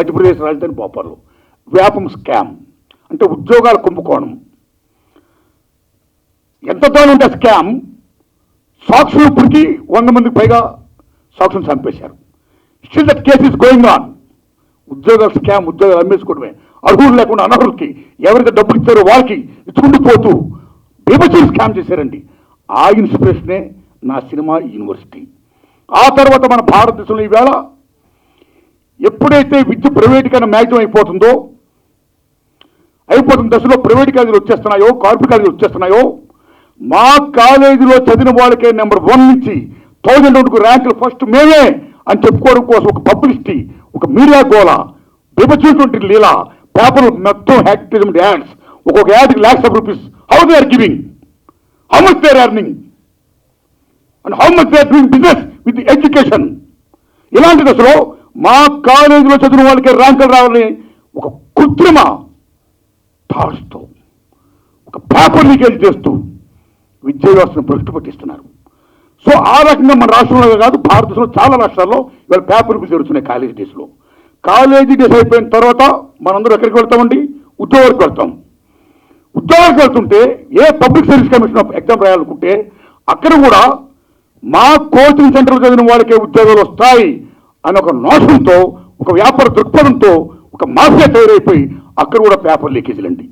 మధ్యప్రదేశ్ రాజధాని భోపాల్లో వ్యాపం స్కామ్ అంటే ఉద్యోగాల కుంభకోణం. ఎంత దూరం ఉంటే స్కామ్ సాక్షులు ఇప్పటికీ వంద మందికి పైగా సాక్షులు చంపేశారు. Still that case going on ఉద్యోగాలు స్కామ్ ఉద్యోగాలు అమ్మేసుకోవడమే. అర్హులు లేకుండా అనర్హులకి ఎవరికి డబ్బులు ఇచ్చారో వాళ్ళకి ఇచ్చుకుంటూ పోతూ బీభత్సం స్కామ్ చేశారండి. ఆ ఇన్స్పిరేషనే నా సినిమా యూనివర్సిటీ. ఆ తర్వాత మన భారతదేశంలో ఈవేళ ఎప్పుడైతే విద్య ప్రైవేటీకరణ మ్యాక్సిమం అయిపోతుందో అయిపోతున్న దశలో ప్రైవేట్ కాలేజీలు వచ్చేస్తున్నాయో కార్పొరేట్ కాలేజీలు వచ్చేస్తున్నాయో మా కాలేజీలో చదివిన వాళ్ళకే నెంబర్ వన్ నుంచి థౌజండ్ వరకు ర్యాంకులు ఫస్ట్ మేమే అని చెప్పుకోవడం కోసం ఒక పబ్లిసిటీ ఒక మీడియా గోల విభజించినటువంటి లీల పేపర్ మొత్తం యాక్టివిజం యాడ్స్ ఒక్కొక్క యాడ్కి lakhs of rupees how they are giving how much they are earning and how much they are doing business with education ఇలాంటి దశలో మా కాలేజీలో చదివిన వాళ్ళకి ర్యాంకులు రావాలని ఒక కృత్రిమ థాట్స్తో ఒక పేపర్ లీకేజ్ చేస్తూ విద్యా వ్యవస్థను భ్రష్టు పట్టిస్తున్నారు. సో ఆ రకంగా మన రాష్ట్రంలో కాదు భారతదేశంలో చాలా రాష్ట్రాల్లో ఇవాళ పేపర్ జరుగుతున్నాయి కాలేజీ డేస్లో కాలేజీ డేస్ అయిపోయిన తర్వాత మనందరూ ఎక్కడికి వెళ్తామండి? ఉద్యోగాలకు వెళ్తాం. ఉద్యోగాలకు వెళ్తుంటే ఏ public service commission of exam రాయాలనుకుంటే అక్కడ కూడా మా కోచింగ్ సెంటర్లో చదివిన వాళ్ళకే ఉద్యోగాలు వస్తాయి. అని ఒక నోషంతో ఒక వ్యాపార దృక్పథంతో ఒక మాఫియా తయారైపోయి అక్కడ కూడా పేపర్ లీకేజీలండి.